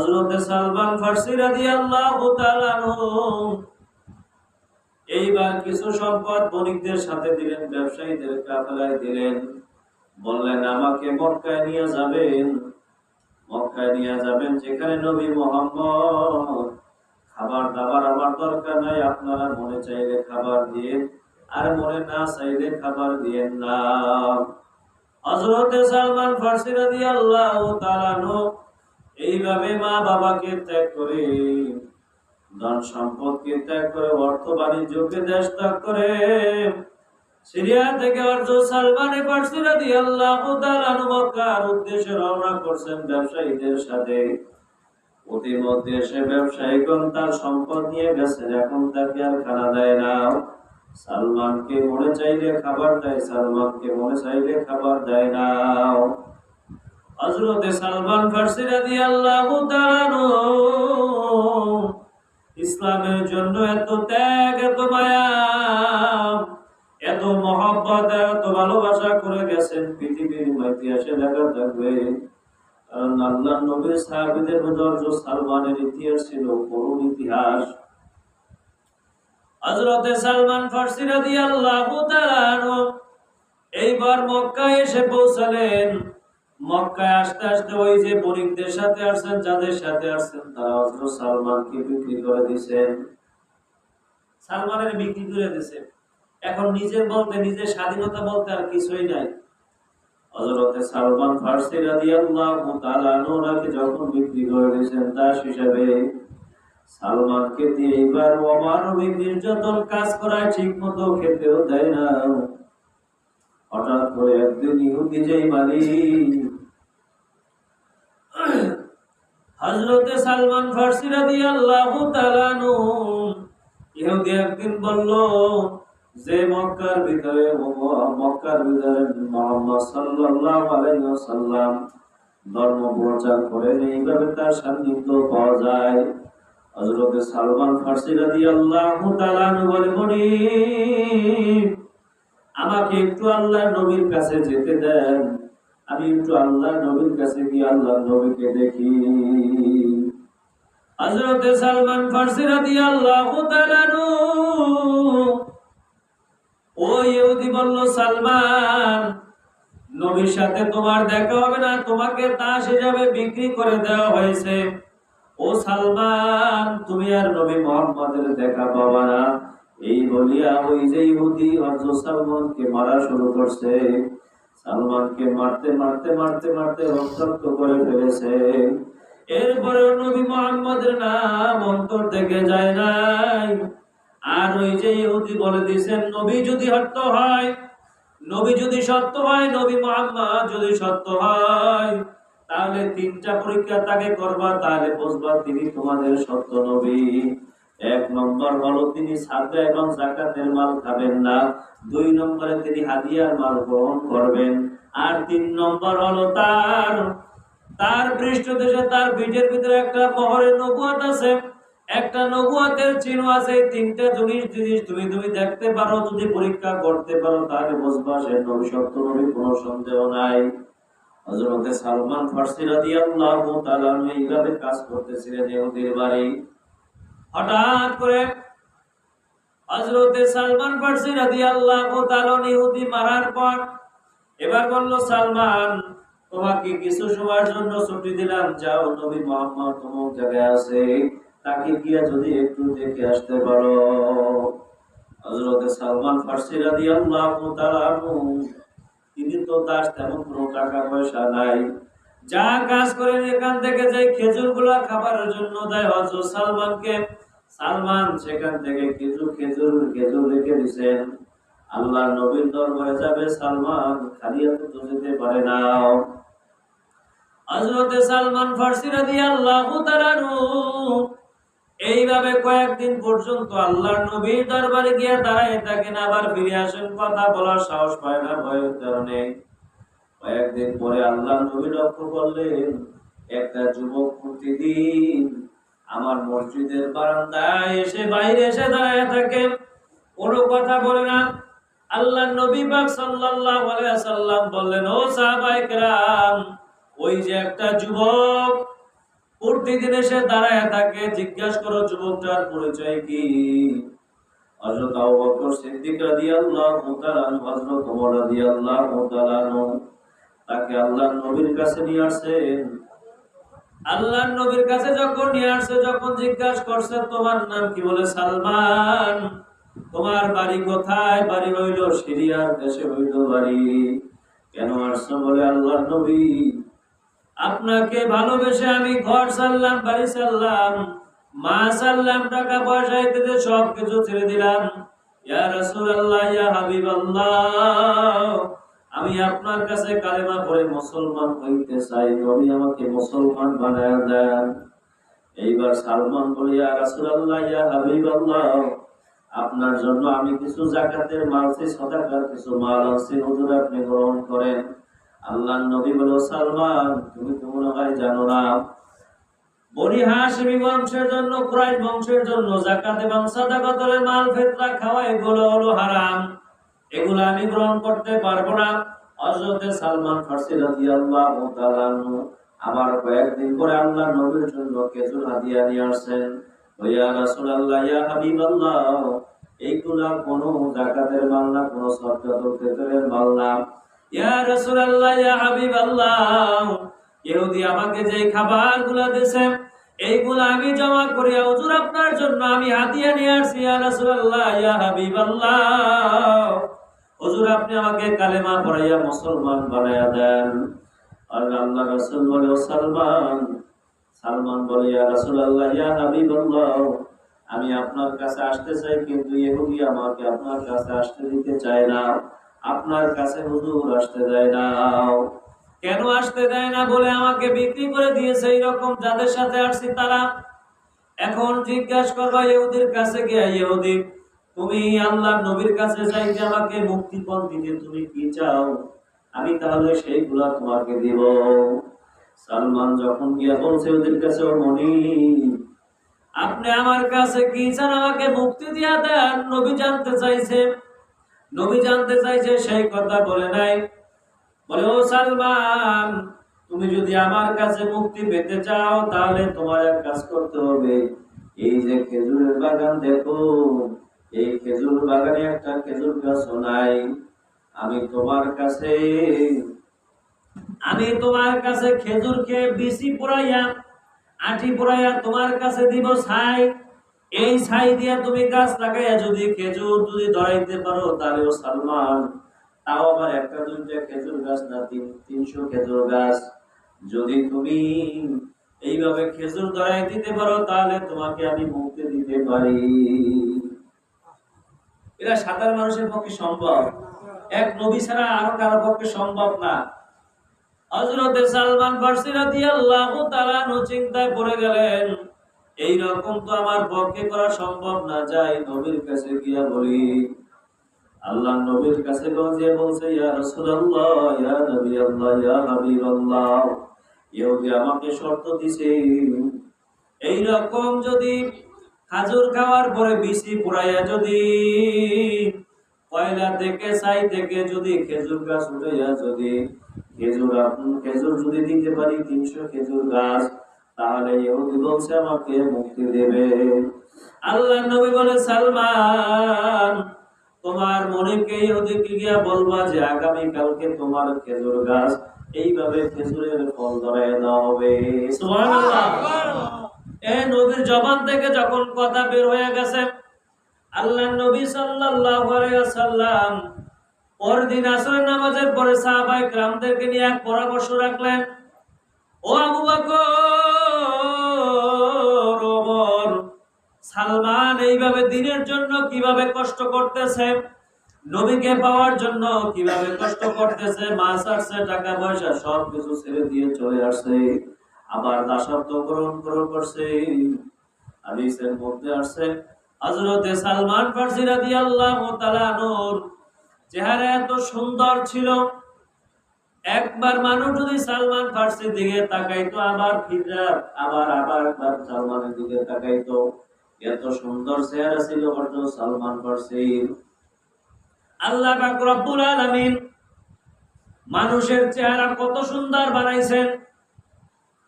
হযরত সালমান রাদিয়াল্লাহু তাআলা এইবার কিছু সম্পদ বণিকদের সাথে দিলেন, ব্যবসায়ীদের দিলেন। বললেন, আমাকে মক্কায় নিয়ে যাবেন? মক্কায় নিয়ে যাবেন যেখানে নবী খাবার দাবার আমার দরকার নাই, আপনারা মনে চাইলে খাবার দিয়ে আর মনে না চাইলে খাবার দিয়েন না। হযরত সালমান ফার্সি রাদিয়াল্লাহু তাআলা এইভাবে মা বাবাকে ত্যাগ করে, ধন সম্পদকে ত্যাগ করে, অর্থ বাণিজ্যকে দেশ ত্যাগ করে, সিরিয়া থেকে অর্থ সালমানে ফার্সি রাদিয়াল্লাহু তাআলা আনহু মক্কার উদ্দেশ্যে রওনা করছেন ব্যবসায়ীদের সাথে। প্রতিমধ্যে সে ব্যবসায়ীগণ তার সম্পদ নিয়ে গেছেন, এখন তাকে আর খানা দেয় না। সালমানকে মনে চাইলে খাবার দেয়, সালমানকে মনে চাইলে খাবার দেয় না। হযরত সালমান ফার্সি রাদিয়াল্লাহু তাআলা ইসলামের জন্য এত ত্যাগ, এত মায়া এত মহব্বত, এত ভালোবাসা করে গেছেন পৃথিবীর ইতিহাসে দেখা থাকবে কারণ আল্লাহ নবীর সাহাবীদের মধ্যে সালমানের ইতিহাস ছিল করুণ ইতিহাস। হযরতে সালমান ফার্সি রাদিয়াল্লাহু তাআলা এইবার মক্কায় এসে পৌঁছালেন। মক্কায় আসতে আসতে ওই যে বণিকদের সাথে আসছেন, যাদের সাথে আসছেন, তারা হযরত সালমানকে বিক্রি করে দিয়েছেন সালমানের বিক্রি করে দিয়েছে। এখন নিজের বলতে, নিজের স্বাধীনতা বলতে আর কিছুই নাই। হযরতে সালমান ফার্সি যখন বিক্রি করে দিয়েছেন, তার হিসাবে সালমানকে দিয়ে এবার অমানবিক নির্যাতন কাজ করায় ঠিক মতো খেতেও দেয় না। হঠাৎ করে একদিন ইহুদি যেই মালিক হযরতে সালমান ফার্সি তাআলা আনহু ইহুদি একদিন বলল, যে মক্কার ভিতরে মক্কার ভিতরে মুহাম্মদ সাল্লাল্লাহু আলাইহি ওয়াসাল্লাম ধর্ম প্রচার করেন এইভাবে তার সান্নিধ্য পাওয়া যায়। হযরত সালমান ফার্সি রাদিয়াল্লাহু তাআলা বলে, মনি, আমাকে একটু আল্লাহর নবীর কাছে যেতে দেন। আমি একটু আল্লাহর নবীর কাছে গিয়ে আল্লাহর নবীকে দেখি। হযরত সালমান ফার্সি তাআলা আনহু ওই ইহুদি বলল, সালমান, নবীর সাথে তোমার দেখা হবে না, তোমাকে তাস হিসাবে বিক্রি করে দেওয়া হয়েছে। ও সালমান, তুমি আর নবী মোহাম্মদের দেখা পাবা না। এই বলিয়া ওই যে ইহুদি হযরত সালমানকে মারা শুরু করছে। সালমানকে মারতে মারতে মারতে মারতে রক্তাক্ত করে ফেলেছে। এরপরে নবী মোহাম্মদের নাম অন্তর থেকে যায় নাই। আর ওই যে ইহুদি বলে দিয়েছেন, নবী যদি সত্য হয়, নবী যদি সত্য হয়, নবী মোহাম্মদ যদি সত্য হয়, তাহলে তিনটা পরীক্ষা তাকে করবা, তাহলে বুঝবা তিনি তোমাদের সত্য নবী। এক নম্বর হলো তিনি সাদা এবং জাকাতের মাল খাবেন না। দুই নম্বরে তিনি হাদিয়ার মাল গ্রহণ করবেন। আর তিন নম্বর হলো তার তার পৃষ্ঠদেশে তার পিঠের ভিতরে একটা মহরের নবুয়াত আছে। একটা নবুয়াতের চিহ্ন আছে, এই তিনটা জিনিস জিনিস তুমি তুমি দেখতে পারো, যদি পরীক্ষা করতে পারো, তাহলে বুঝবা সে নবী, সত্য নবী, কোনো সন্দেহ নাই। হযরতে সালমান ফার্সি রাদিয়াল্লাহু তাআলা এইভাবে কাজ করতেছিলেন ইহুদির বাড়ি। হঠাৎ করে হযরতে সালমান তাআলা ইহুদি মারার পর এবার বলল, সালমান, তোমাকে কিছু সময়ের জন্য ছুটি দিলাম। যাও, নবী মোহাম্মদ তোমার জায়গায় আছে। তাকে গিয়া যদি একটু দেখে আসতে পারো। হযরতে সালমান ফার্সি তাআলা আনহু, তিনি তো তার তেমন কোনো টাকা পয়সা নাই। যা কাজ করেন এখান থেকে যে খেজুরগুলা খাবারের জন্য দেয় হজরত সালমানকে। সালমান সেখান থেকে খেজুর খেজুর খেজুর রেখে দিছেন। আল্লাহ নবীর দরবারে যাবে সালমান খালি হাতে তো যেতে পারে না। হযরতে সালমান ফার্সি রাদিয়াল্লাহু তাআলা এইভাবে কয়েকদিন পর্যন্ত আল্লাহর নবীর দরবারে গিয়ে দাঁড়ায় থাকেন, আবার ফিরে আসেন, কথা বলার সাহস পায় না, ভয়ের কারণে। কয়েকদিন পরে আল্লাহ নবী লক্ষ্য করলেন, একটা যুবক প্রতিদিন আমার মসজিদের বারান্দায় এসে বাইরে এসে দাঁড়ায় থাকে। কোনো কথা বলে না। আল্লাহ নবী পাক সাল্লাল্লাহু আলাইহি সাল্লাম বললেন, ও সাহাবায়ে কেরাম ওই যে একটা যুবক প্রতিদিন এসে দাঁড়ায় তাকে জিজ্ঞাসা করো যুবকটার পরিচয় কি? হযরত আবু বকর সিদ্দিক রাদিয়াল্লাহু তাআলা হযরত ওমর রাদিয়াল্লাহু তাআলা তাকে আল্লাহর নবীর কাছে নিয়ে আসেন আল্লাহর নবীর কাছে যখন নিয়ে আসছে যখন জিজ্ঞাসা করছে, তোমার নাম কি? বলে, সালমান। তোমার বাড়ি কোথায়? বাড়ি হইল সিরিয়ার, দেশে হইল বাড়ি। কেন আসছো বলে, আল্লাহর নবী, আপনাকে ভালোবেসে আমি ঘর সারলাম, বাড়ি সারলাম। মা সারলাম, টাকা পয়সা ইত্যাদি সব কিছু ছেড়ে দিলাম। ইয়া রাসূলুল্লাহ, ইয়া হাবিবাল্লাহ। আমি আপনার কাছে কালেমা পড়ে মুসলমান হইতে চাই নবী আমাকে মুসলমান বানায় দেন। এইবার সালমান বলে, ইয়া রাসূলুল্লাহ, ইয়া হাবিবাল্লাহ, আপনার জন্য আমি কিছু জাকাতের মাল চাই সদাকার কিছু মাল আছে হুজুর আপনি গ্রহণ করেন। আল্লাহর নবী বলো সালমান, তুমি তো মনে হয় জানো না, বনি হাশিমি বংশের জন্য, কুরাইশ বংশের জন্য জাকাত এবং সাদাকাতের মাল ফিতরা খাওয়া এগুলো হলো হারাম। এগুলো আমি গ্রহণ করতে পারব না। হযরতে সালমান ফারসি তাআলা আনহু আবার কয়েকদিন পরে আল্লাহর নবীর জন্য খেজুর হাদিয়া নিয়ে আসেন এইগুলা আমি জমা করিয়া হুজুর, আপনার জন্য আমি হাদিয়া নিয়ে আসছি। ইয়া হুজুর, আপনি আমাকে কালেমা পড়াইয়া মুসলমান বানাইয়া দেন। আল্লাহ বলে সালমান। সালমান আমি আপনার কাছে আসতে চাই, কিন্তু ইহুদি আমাকে আপনার কাছে আসতে দিতে চায় না। আপনার কাছে হুজুর আসতে দেয় না। কেন আসতে দেয় না বলে আমাকে বিক্রি করে দিয়েছে? এইরকম যাদের সাথে আসছি তারা। এখন জিজ্ঞাসা করবা, ইহুদির কাছে গিয়া ইহুদি তুমি আল্লাহ নবীর কাছে চাইতে আমাকে মুক্তিপণ দিতে তুমি কি চাও? আমি তাহলে সেইগুলা তোমাকে দিব। সালমান যখন গিয়া বলছে ওদের কাছে মনি আপনি আমার কাছে কি চান? আমাকে মুক্তি দিয়া দেন। নবী জানতে চাইছে। নবী জানতে চাইছে, সেই কথা বলে নাই। বলে, ও সালমান, তুমি যদি আমার কাছে মুক্তি পেতে চাও, তাহলে তোমার এক কাজ করতে হবে। এই যে খেজুরের বাগান, দেখো এই খেজুর বাগানে একটা খেজুর গাছ নাই। আমি তোমার কাছে আমি তোমার কাছে খেজুর খেয়ে বিসি পুরাইয়া, আটি পুরাইয়া তোমার কাছে দিব ছাই। এই ছাই দিয়া তুমি গাছ লাগাইয়া যদি খেজুর যদি ধরাইতে পারো, তাহলে সালমান, তাও আবার একটা দুইটা খেজুর গাছ না, তিন তিনশো খেজুর গাছ। যদি তুমি এইভাবে খেজুর ধরাই দিতে পারো, তাহলে তোমাকে আমি মুক্তি দিতে পারি। এটা সাধারণ মানুষের পক্ষে সম্ভব। এক নবী ছাড়া আরও কারও পক্ষে সম্ভব না। হযরতে সালমান চিন্তায় পড়ে গেলেন, এই রকম তো আমার পক্ষে করা সম্ভব না, যাই নবীর কাছে গিয়া বলি। আল্লাহ নবীর কাছে বলছে, ইয়া নবী আল্লাহ ইয়া আমাকে শর্ত দিছে। এই রকম যদি খাজুর খাওয়ার পরে বিসি পুরাইয়া যদি, কয়লা থেকে, ছাই থেকে যদি খেজুর গাছ উঠাইয়া যদি, খেজুর খেজুর যদি দিতে পারি তিনশো খেজুর গাছ, তাহলে ইহুদি বলছে আমাকে মুক্তি দেবে। আল্লাহ নবী বলে, সালমান, তোমার মনেকে ইহুদিকে গিয়া বলবা যে আগামী কালকে তোমার খেজুর গাছ এইভাবে খেজুরের ফল ধরায় দেওয়া হবে? সুবহানাল্লাহ। নবীর জবান থেকে যখন কথা বের হয়ে গেছে, আল্লাহ নবী সাল্লাম পরদিন আসরের নামাজের পরে সাহাবাই গ্রামদেরকে নিয়ে এক পরামর্শ রাখলেন, ও আবু সালমান, এইভাবে দিনের জন্য কীভাবে কষ্ট করতেছে? নবীকে পাওয়ার জন্য কীভাবে কষ্ট করতেছে? মাছ আসছে, টাকা পয়সা সব কিছু ছেড়ে দিয়ে চলে আসছে। আবার দাসত্ব গ্রহণ গ্রহণ করছে। হাদিসের মধ্যে আসছে, হযরতে সালমান ফারসি রাদিয়াল্লাহু তাআলা আনহুর চেহারা এত সুন্দর ছিল। একবার মানুষ যদি সালমান ফারসির দিকে তাকাইতো, আবার ফিরা আবার আবার একবার সালমানের দিকে তাকাইতো। এত সুন্দর চেহারা ছিল হযরত সালমান ফারসির। আল্লাহ পাক রব্বুল আলামিন মানুষের চেহারা কত সুন্দর বানাইছেন।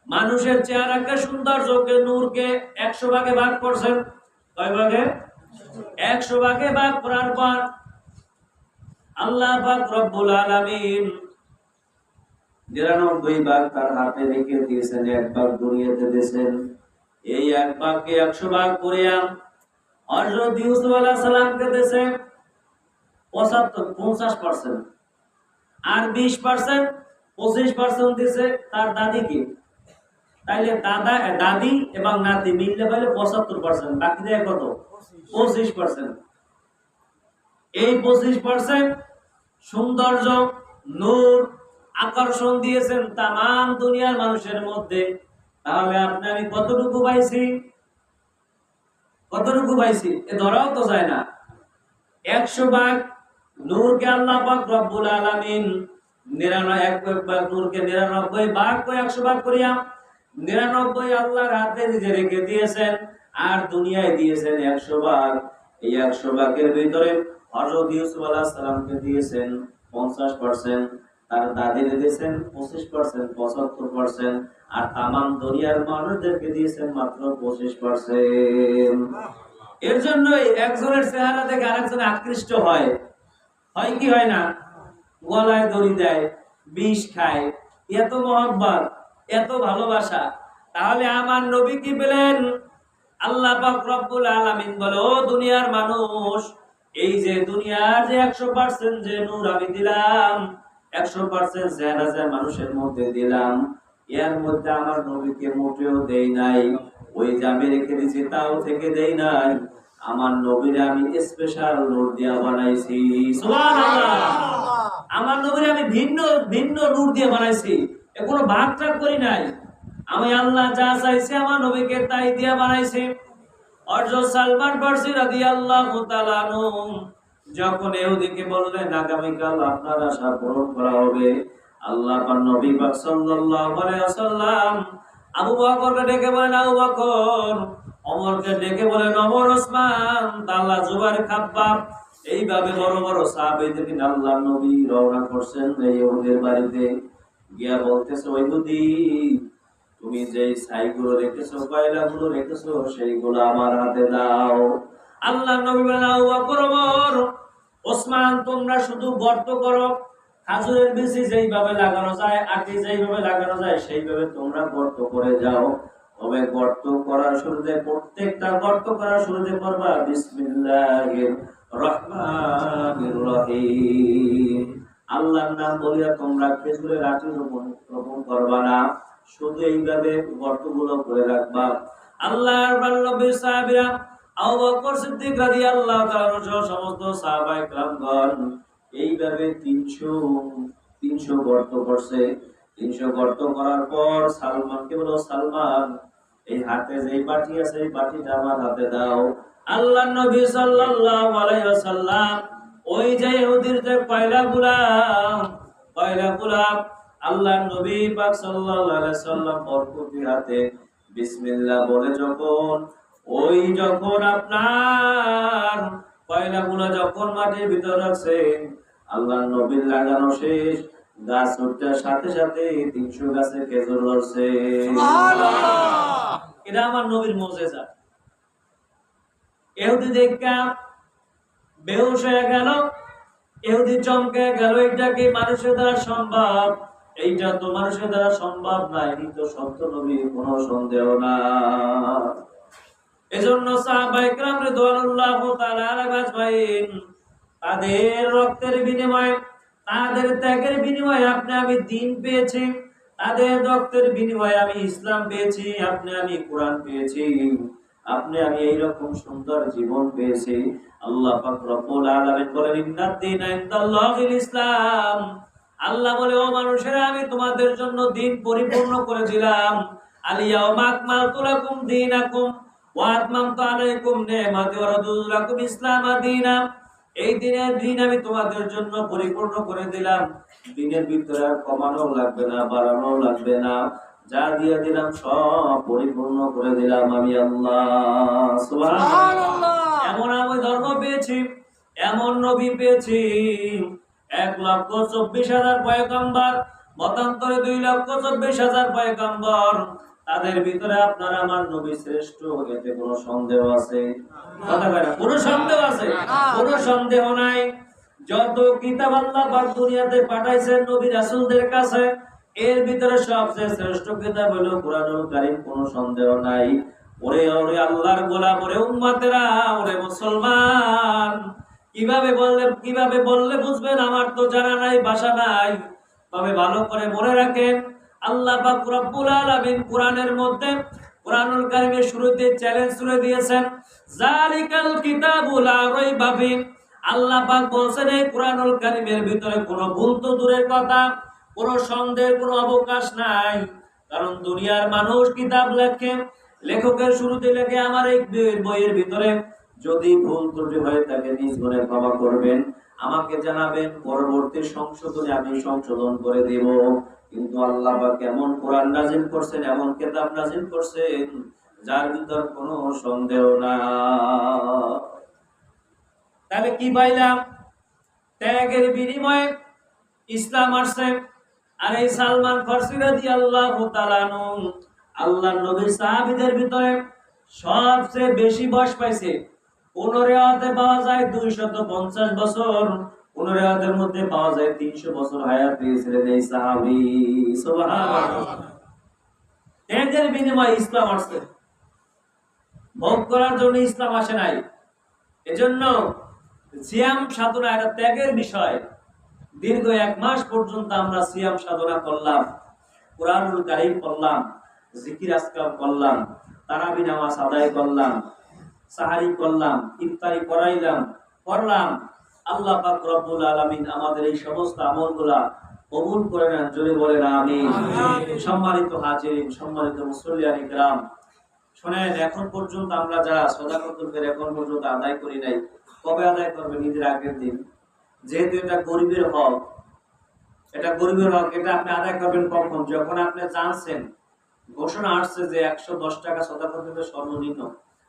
মানুষের চেহারাকে সৌন্দর্যকে, নূরকে একশো ভাগে ভাগ করছেন। কয় ভাগে? একশো ভাগে ভাগ করার পর আল্লাহ রব্বুল আলামিন নিরানব্বই ভাগ তার হাতে রেখে দিয়েছেন, এক ভাগ দুনিয়াতে দিয়েছেন। এই এক ভাগকে একশো ভাগ করিয়া হজরত ইউসুফ আলাহ সালামকে দিয়েছে পঁচাত্তর, পঞ্চাশ পার্সেন্ট আর বিশ পার্সেন্ট পঁচিশ পার্সেন্ট দিছে তার দাদিকে তাইলে দাদা দাদি এবং নাতি মিললে পাইলে পঁচাত্তর পার্সেন্ট বাকি দেয় কত? পঁচিশ পার্সেন্ট এই পঁচিশ পার্সেন্ট সৌন্দর্য, নূর, আকর্ষণ দিয়েছেন তাম দুনিয়ার মানুষের মধ্যে। তাহলে আপনি আমি কতটুকু পাইছি? কতটুকু পাইছি? এ ধরাও তো যায় না। একশো ভাগ নূরকে আল্লাহ পাক রব্বুল আলামিন, নিরানব্বই এক নূরকে নিরানব্বই ভাগ একশো ভাগ করিয়া? নিরানব্বই আল্লাহর হাতে নিজে রেখে দিয়েছেন, আর দুনিয়ায় দিয়েছেন একশো ভাগ এই একশো ভাগের ভিতরে হজরত ইউসুফ আলাহ সালামকে দিয়েছেন পঞ্চাশ পার্সেন্ট তার দিয়েছেন পঁচিশ পার্সেন্ট পঁচাত্তর পার্সেন্ট আর তামাম মানুষদেরকে দিয়েছেন মাত্র পঁচিশ পার্সেন্ট এর জন্য একজনের চেহারা থেকে আরেকজন আকৃষ্ট হয়। হয় কি হয় না? গলায় দড়ি দেয়, বিষ খায়, এত মহব্বত। এত ভালোবাসা। তাহলে আমার নবী কি পেলেন? আল্লাহ রব্বুল আলামিন বলে, ও দুনিয়ার মানুষ, এই যে দুনিয়ার যে একশো পার্সেন্ট যে নূর আমি দিলাম, একশো পার্সেন্ট চেহারা যে মানুষের মধ্যে দিলাম, এর মধ্যে আমার নবীকে মোটেও দেই নাই, ওই যে আমি রেখে দিয়েছি তাও থেকে দেই নাই, আমার নবীর আমি স্পেশাল নূর দিয়া বানাইছি। আমার নবীর আমি ভিন্ন ভিন্ন নূর দিয়ে বানাইছি। কোনো ভাগ টাগ করি নাই। আমি আল্লাহ যা চাইছে আমার নবীকে তাই দিয়ে বানাইছি। অর্জ সালমান ফার্সি তাআলা আনহু যখন এহুদিকে বললেন, আগামীকাল আপনার আশা পূরণ করা হবে। আল্লাহ পাক নবী পাক সাল্লাল্লাহু আবু বকরকে ডেকে বলেন, আবু বকর। ওমরকে ডেকে বলেন ওমর ওসমান তাল্লা জুবাইর খাব্বাব। এইভাবে বড় বড় সাহাবেদের কিনা আল্লাহ নবী রওনা করছেন এই ওদের বাড়িতে। গিয়া বলতেছে, ওই বুদ্ধি তুমি যে ছাইগুলো রেখেছো, কয়লাগুলো রেখেছো, সেইগুলো আমার হাতে দাও। আল্লাহ নবী বলেন ওসমান, তোমরা শুধু গর্ত করো। খাজুরের বিচি যেইভাবে লাগানো যায়, আটি যেইভাবে লাগানো যায়, সেইভাবে তোমরা গর্ত করে যাও। তবে গর্ত করার শুরুতে, প্রত্যেকটা গর্ত করার শুরুতে করবা বিসমিল্লাহির রহমানির রহিম। আল্লাহর নাম বলিয়া তোমরা খেজুরের রাটি রোপণ রোপণ করবা না। শুধু এইভাবে গর্তগুলো করে রাখবা। আল্লাহর বাল্লবী সিদ্দিক রাদিয়াল্লাহু সহ সমস্ত সাহাবায়ে এইভাবে 300 300 গর্ত করছে। 300 গর্ত করার পর সালমানকে বলো, সালমান, এই হাতে যেই বাটি আছে, এই বাটিটা আমার হাতে দাও। আল্লাহর নবী সাল্লাল্লাহু আলাইহি ওয়াসাল্লাম ওই যে ইহুদির যে পয়লা গুলাম পয়লা গুলাম আল্লাহ নবী পাক সাল্লাল্লাহু আলাইহি সাল্লাম বরকতি হাতে বিসমিল্লাহ বলে যখন ওই যখন আপনার পয়লাগুলো যখন মাটির ভিতর রাখছেন আল্লাহ নবীর লাগানো শেষ গাছ উঠতে সাথে সাথে তিনশো গাছে খেজুর ধরছে। এটা আমার নবীর মজেজা। এহুদি দেখা বেহুশ হয়ে গেল। এহুদি চমকে গেল, এটা কি মানুষের দ্বারা সম্ভব? এইটা তো মানুষের দ্বারা সম্ভব না এটি তো সত্য নবীর কোন সন্দেহ না এজন্য সাহাবাইকরাম রিদওয়ানুল্লাহ তাআলা ভাই তাদের রক্তের বিনিময়ে, তাদের ত্যাগের বিনিময়ে আপনি আমি দিন পেয়েছি, তাদের রক্তের বিনিময়ে আমি ইসলাম পেয়েছি, আপনি আমি কোরআন পেয়েছি। আপনি আমি এইরকম সুন্দর জীবন পেয়েছি। আল্লাহ ইসলাম। আল্লাহ বলে, ও মানুষেরা, আমি তোমাদের জন্য দিন পরিপূর্ণ করে দিলাম আলিয়াউমা আকমালতু লাকুম দীনাকুম ওয়া আতমামতু আলাইকুম নি'মাতি ওয়া রাদিতু লাকুম ইসলাম দীনা। এই দিনের দিন আমি তোমাদের জন্য পরিপূর্ণ করে দিলাম। দিনের ভিতরে আর কমানো লাগবে না বাড়ানো লাগবে না। যা দিয়ে দিলাম সব পরিপূর্ণ করে দিলাম আমি আল্লাহ। এমন আমি ধর্ম পেয়েছি এমন নবী পেয়েছি। এক লক্ষ চব্বিশ হাজার পয়গম্বর মতান্তরে দুই লক্ষ চব্বিশ হাজার পয়গম্বর। তাদের ভিতরে আপনার আমার নবী শ্রেষ্ঠ এতে কোনো সন্দেহ আছে? কোনো সন্দেহ আছে? কোনো সন্দেহ নাই। যত কিতাব আল্লাহ পাক দুনিয়াতে পাঠাইছেন নবী রাসুলদের কাছে এর ভিতরে সবচেয়ে শ্রেষ্ঠ কিতাব হলো কোরআনুল কারীম, কোনো সন্দেহ নাই। ওরে ওরে আল্লাহর গোলাম, ওরে উম্মতেরা, ওরে মুসলমান। কীভাবে বললে কীভাবে বললে বুঝবেন? আমার তো জানা নাই বাসা নাই। তবে ভালো করে মনে রাখেন, আল্লাহ পাক রব্বুল আলামিন কোরআনের মধ্যে কোরআনুল কারীমের শুরুতে চ্যালেঞ্জ তুলে দিয়েছেন, জালিকাল কিতাবু লা রাইবা ফি আল্লাহ পাক বলছেন, এই কোরআনুল কারীমের ভিতরে কোনো ভুল তো দূরের কথা কোনো সন্দেহের, কোনো অবকাশ নাই। কারণ দুনিয়ার মানুষ কিতাব লেখে, লেখকের শুরুতে লেখে আমার এই বইয়ের ভিতরে, যদি ভুল ত্রুটি হয়ে থাকে নিজ গুণে ক্ষমা করবেন। আমাকে জানাবেন, পরবর্তী সংশোধনে আমি সংশোধন করে দেব। কিন্তু আল্লাহ বা কেমন কোরআন নাজিল করছেন, এমন কেতাব নাজিল করছেন, যার ভিতর কোনো সন্দেহ না তাহলে কি পাইলাম? ত্যাগের বিনিময়ে ইসলাম আসছে। আর এই সালমান ফার্সি আনহু, আল্লাহর নবীর সাহাবীদের ভিতরে সবচেয়ে বেশি বয়স পাইছে। কোন রেওয়াতে পাওয়া যায় দুইশত পঞ্চাশ বছর কোন রেওয়াতের মধ্যে পাওয়া যায় তিনশো বছর হায়াত পেয়েছিলেন এই সাহাবি। ত্যাগের বিনিময়ে ইসলাম আসছে। ভোগ করার জন্য ইসলাম আসে নাই। এজন্য সিয়াম সাধনা একটা ত্যাগের বিষয়। দীর্ঘ এক মাস পর্যন্ত আমরা সিয়াম সাধনা করলাম কোরআনুল কারিম করলাম জিকির আসকাম করলাম তারাবি নামাজ আদায় করলাম সাহারি করলাম ইফতারি করাইলাম করলাম। আল্লাহ পাক রব্বুল আলামিন আমাদের এই সমস্ত আমলগুলা কবুল করে নেন জোরে বলেন আমিন। সম্মানিত হাজিরিন সম্মানিত মুসল্লিয়ান ইকরাম শোনেন এখন পর্যন্ত আমরা যারা সদাকতুল এখন পর্যন্ত আদায় করি নাই কবে আদায় করবে নিজের আগের দিন? যেহেতু এটা গরিবের হক, এটা গরিবের হক, এটা আপনি আদায় করবেন কখন? যখন আপনি জানছেন, ঘোষণা আসছে যে একশো দশ টাকা সদাকতুল সর্বনিম্ন,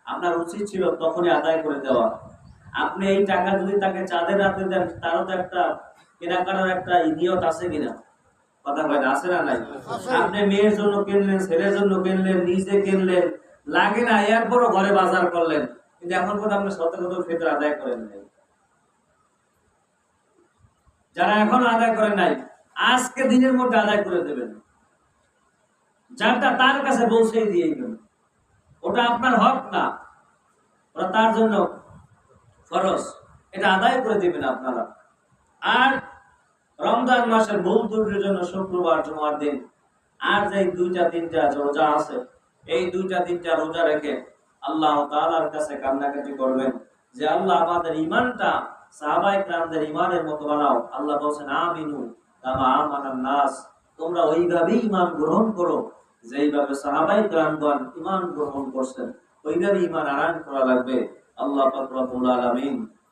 আপনার উচিত ছিল তখনই আদায় করে দেওয়া। আপনি এই টাকা যদি তাকে চাঁদের হাতে দেন, তারও তো একটা কেনাকাটার একটা নিয়ত আছে কিনা? কথা না, আছে না নাই? আপনি মেয়ের জন্য কিনলেন, ছেলের জন্য কিনলেন, নিজে কিনলেন, লাগে না, এরপরও ঘরে বাজার করলেন। কিন্তু এখন পর্যন্ত আপনি শতকত ফেতর আদায় করেন নাই। যারা এখন আদায় করেন নাই, আজকে দিনের মধ্যে আদায় করে দেবেন। যারটা তার কাছে পৌঁছে দিয়ে দেবেন। ওটা আপনার হক না। ওটা তার জন্য ফরজ। এটা আদায় করে দিবেন আপনারা। আর রমজান মাসের ভুল ত্রুটির জন্য শুক্রবার, জমার দিন, আর যে দুইটা, তিনটা রোজা আছে, এই দুইটা, তিনটা রোজা রেখে আল্লাহ তাআলার কাছে কান্নাকাটি করবেন যে আল্লাহ আমাদের ইমানটা ইমান গ্রহণ করছেন। ওইভাবে ইমান করা লাগবে। আল্লাহ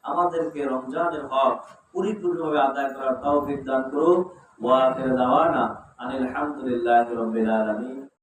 আমাদেরকে রমজানের হক পরিপূর্ণভাবে আদায় করার তৌফিক দান করুক। ওয়া আখির